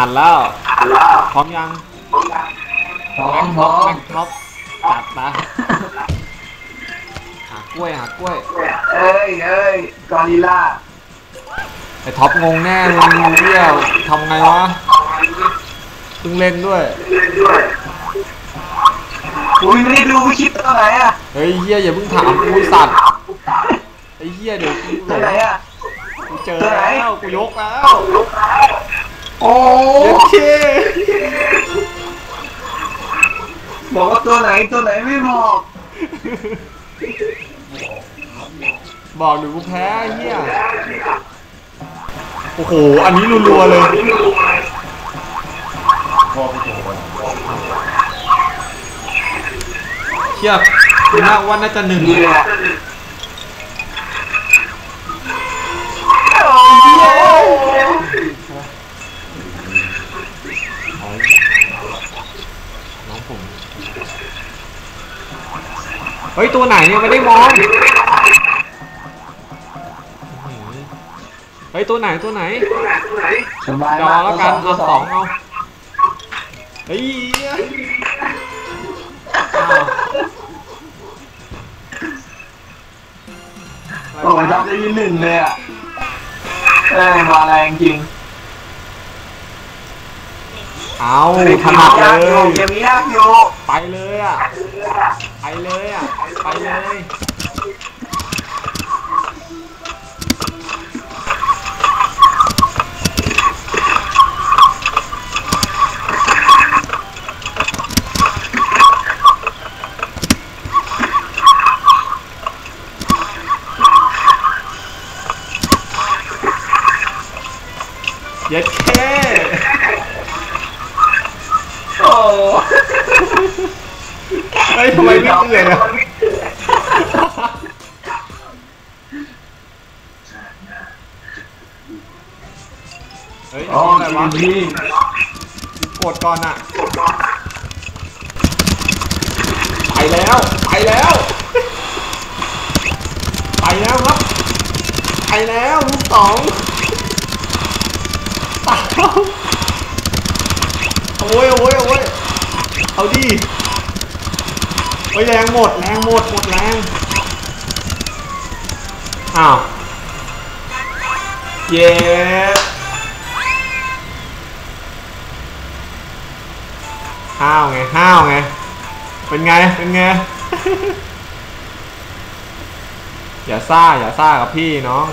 หันแล้ว พร้อมยังพร้อแม็มกพท็ร้ออปมแม็กท็อปจัดไปหากล้วยหากล้วย เอ้ยเอ้ยกอริลล่าไอ้ท็อปงงแน่มึงเที่ยวทำไงวะเพิ่งเล่นด้วยอุ้ยไม่ได้ดูคลิปตัวไหนอะ เฮ้ยเฮียอย่าเพิ่งถามกูไอ้สัตว์ไอ้เฮียเดี๋ยวกูหลตัวงไหนอะกูเจอตัวไหนแล้วกูยกแล้ว โอ้เย็ดเค บอกว่าตัวไหนตัวไหนไม่บอกบอกเดี๋ยวกูแพ้ไอ้เฮียโอ้โห อันนี้รัวๆเลยเทียบคุณน่าว่าน่าจะหนึ่งนี่เลย แหละ น้องผม เฮ้ยตัวไหนเนี่ยไม่ได้มองเฮ้ยตัวไหนตัวไหนสบายจอมากแล้วกันตัวเอาสสอองงเอาเฮ้ยอ้าวโอ้ยทำได้ยืนหนึ่งเลยอะเอ้ยมาแรงจริง เอาถนัดเลยเกมนี้ยากอยู่ไปเลยอะ ไปเลยอะ ไปเลยเย็ดแค่ โอ้เฮ้ยทำไมไม่เตือนอะเฮ้ยอ้อะไรวะพี่กดก่อนอะไปแล้วไปแล้วไปแล้วครับไปแล้วลูกสองตามโอ้ยโอ้ยโอ้ยเอา ดิเฮ้ยแรงหมดแรงหมดหมดแรงอ้าวเย้ห้าวไงห้าวไงเป็นไงเป็นไงอย่าซ่าอย่าซ่ากับพี่น้อง